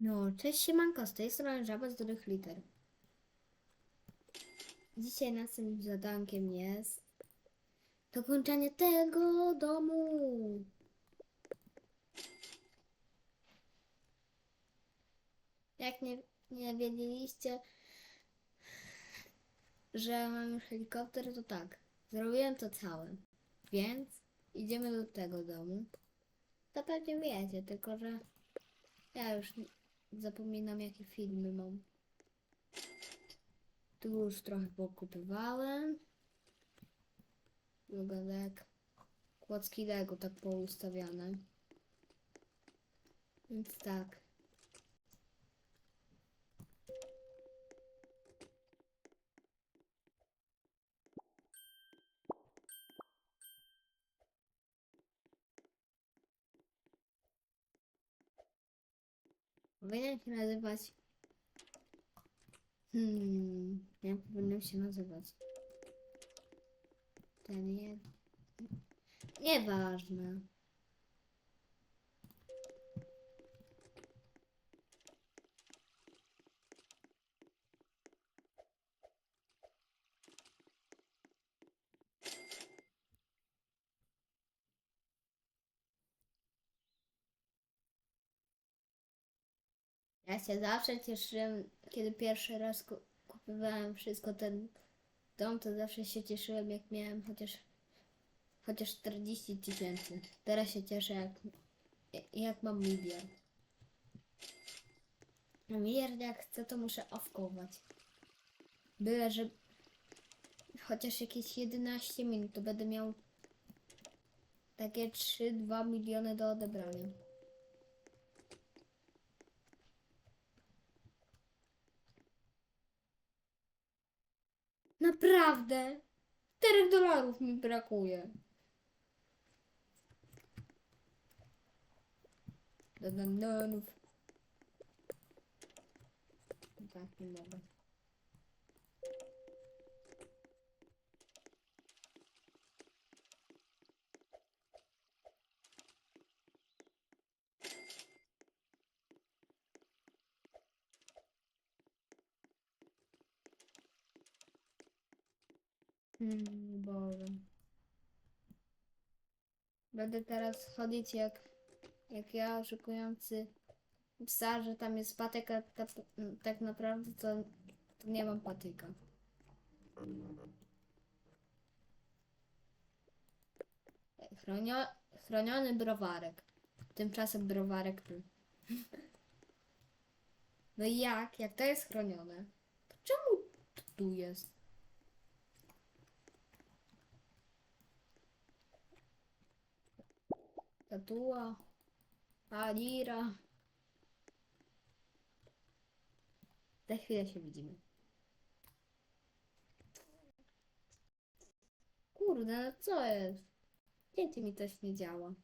No, cześć siemanko, z tej strony Żaba z dużych liter. Dzisiaj naszym zadankiem jest dokończenie tego domu. Jak nie, nie wiedzieliście, że mam już helikopter, to tak, zrobiłem to całe. Więc idziemy do tego domu. To pewnie wiecie, tylko że ja już zapominam jakie filmy mam. Tu już trochę pokupywałem. Dogadek. Kłodzki Lego tak poustawiane. Więc tak. Powinien się nazywać. Hmm, jak powinien się nazywać? Ten jest. Nieważne. Ja się zawsze cieszyłem, kiedy pierwszy raz ku- kupowałem wszystko ten dom, to zawsze się cieszyłem, jak miałem chociaż chociaż 40 tysięcy. Teraz się cieszę, jak, jak mam miliard. A miliard jak chcę, to muszę owkować. Byle, że chociaż jakieś 11 minut, to będę miał takie 3-2 miliony do odebrania. Naprawdę! 4 dolarów mi brakuje. Bananów. Tak, nie mogę. Hmm, Boże. Będę teraz chodzić jak, jak ja, oszukujący psa, że tam jest patyk, a ta, tak naprawdę to, to nie mam patyka. Chronio, chroniony browarek. Tymczasem browarek tu. No jak? Jak to jest chronione? To czemu tu jest? Tatua. Alira. Za chwilę się widzimy. Kurde, no co jest? Wiecie, mi coś nie działa.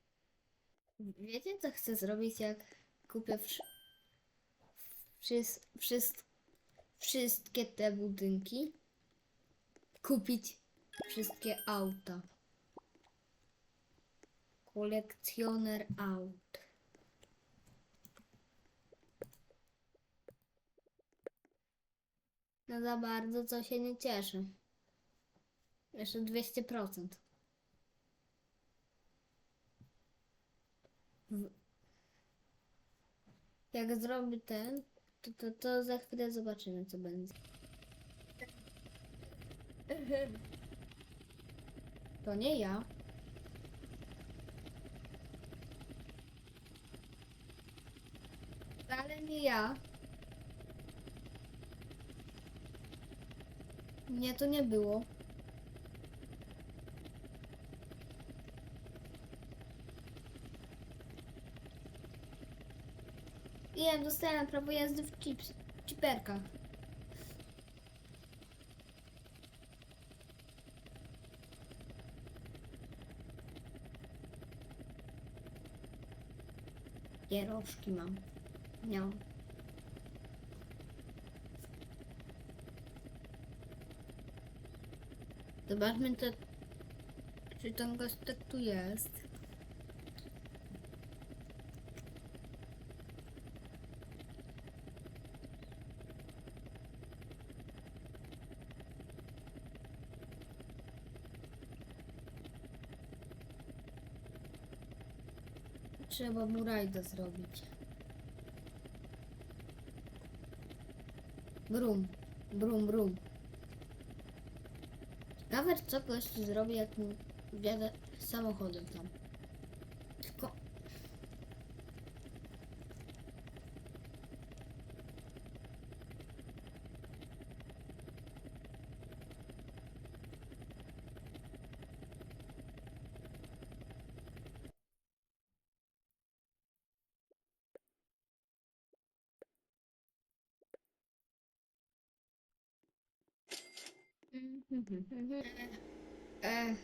Wiecie, co chcę zrobić, jak kupię wszy... Wszys... Wszyst... wszystkie te budynki? Kupić wszystkie auta. Kolekcjoner aut. No za bardzo co się nie cieszę. Jeszcze 200%. W- Jak zrobię ten, to, to, to za chwilę zobaczymy co będzie. To nie ja. Wcale nie ja. Nie, to nie było. Wiem, dostałem prawo jazdy w chips, chiperkach. Pierożki mam. No. Zobaczmy, to, czy ten gość tak tu jest. Trzeba mu rajda zrobić. Brum, brum, brum. Ciekawe, co gość zrobi, jak mu wjadę samochodem tam. Tylko... E.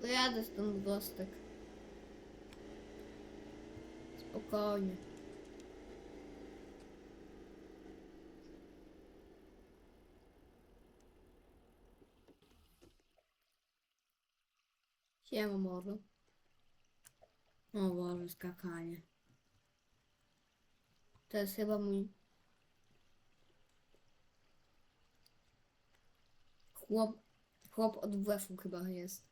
Pojadę stąd gostek. Spokojnie. Siema mordo. O Boże, skakanie. To jest chyba mój chłop, chłop od WF-u chyba jest.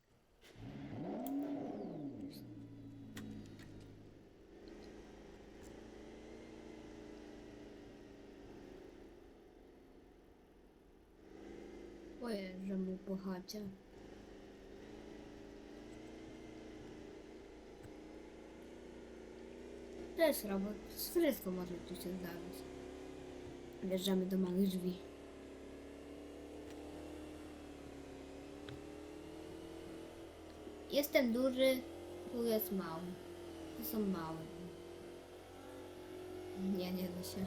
Pojeżdżę mu po To jest robot. Fryzką może tu się zdawać. Wjeżdżamy do małych drzwi. Jestem duży, tu jest mały. To są małe. Nie, nie da się.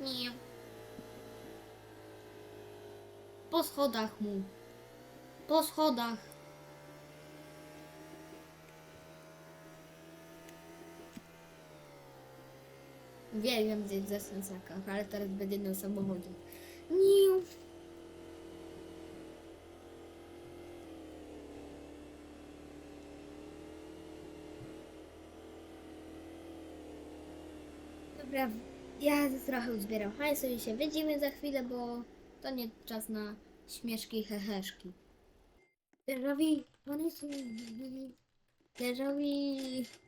Nie. Po schodach mu. Po schodach. Uwielbiam zjeść ze sensakach, ale teraz będzie na samochodzie. Niu. Dobra, ja trochę uzbieram hajsu i się widzimy za chwilę, bo to nie czas na śmieszki i heheszki. Dzierżawi, on jest... Dzierżawi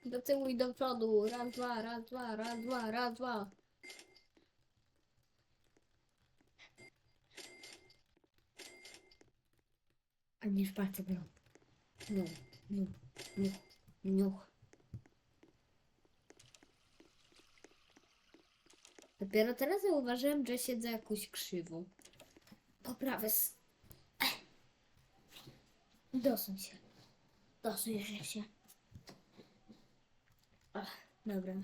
do tyłu i do przodu. Raz, dwa, raz, dwa, raz, dwa, raz, dwa. A nie szpacę brał. Niuch, niuch, niuch, niuch. Dopiero teraz zauważyłem, że siedzę jakoś krzywo. Poprawę. Dosuń się. Dosuń się. Ach, dobra.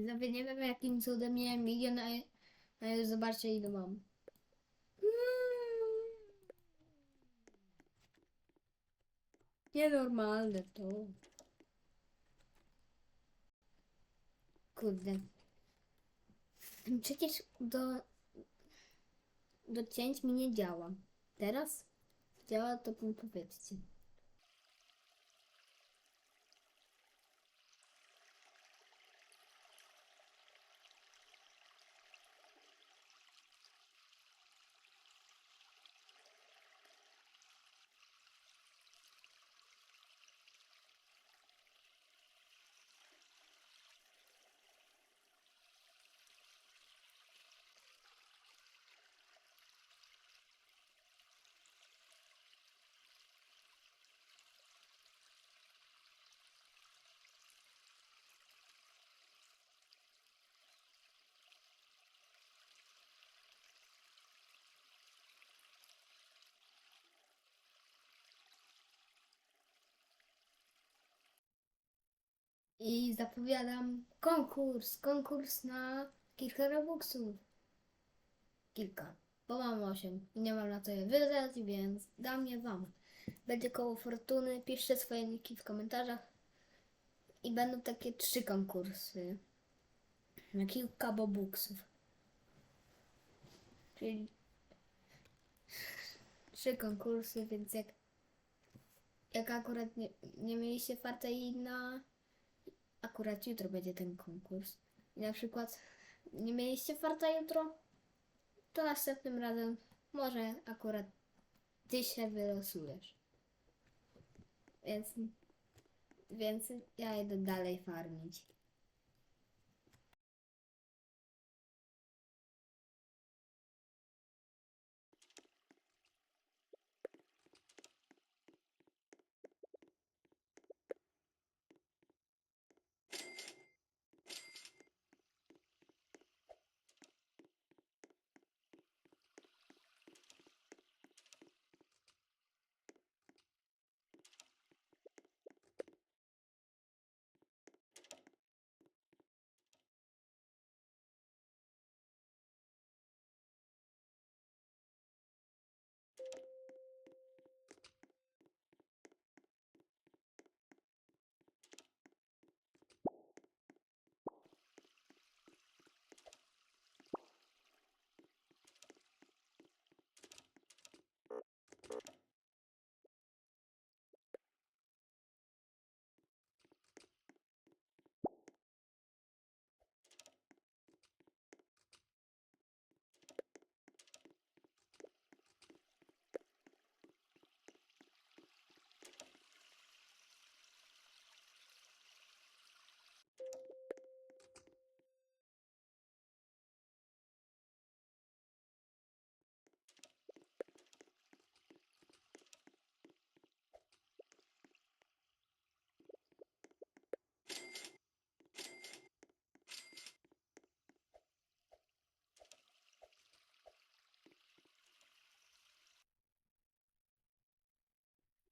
Widzowie, nie wiem jakim cudem miałem milion, a, a już zobaczcie ile mam. Nienormalne to. Kurde. Przecież do, do cięć mi nie działa. Teraz działa, to mi powiedzcie. I zapowiadam konkurs, konkurs na kilka robuxów. Kilka, bo mam 8 i nie mam na to je wydać, więc dam je wam. Będzie koło fortuny, piszcie swoje niki w komentarzach. I będą takie trzy konkursy. Na kilka bobuksów. Czyli trzy konkursy, więc jak, jak akurat nie, nie mieliście farta i na akurat jutro będzie ten konkurs. I na przykład nie mieliście farta jutro, to następnym razem może akurat ty się wylosujesz. Więc, więc ja idę dalej farmić.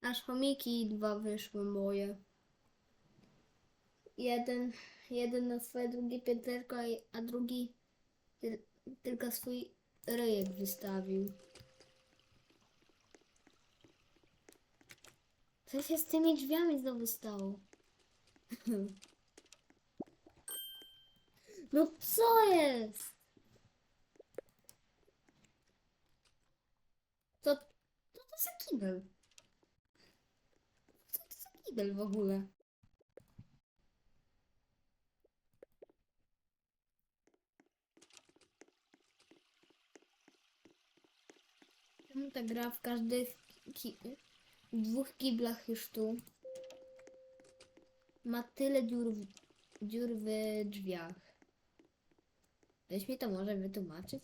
Aż chomiki dwa wyszły moje. Jeden, jeden na swoje drugie pięterko, a drugi tyl, tylko swój ryjek wystawił. Co się z tymi drzwiami znowu stało? No co jest? To, to, to za kibel? Kibel w ogóle? Czemu ta gra w każdych ki dwóch kiblach już tu ma tyle dziur w, dziur w drzwiach? Ktoś mi to może wytłumaczyć?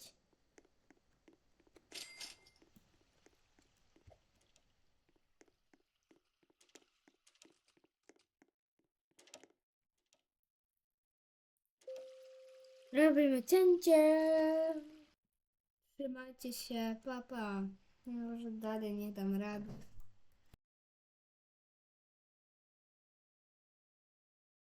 Robimy cięcie. Trzymajcie się, papa. Może dalej nie dam rady.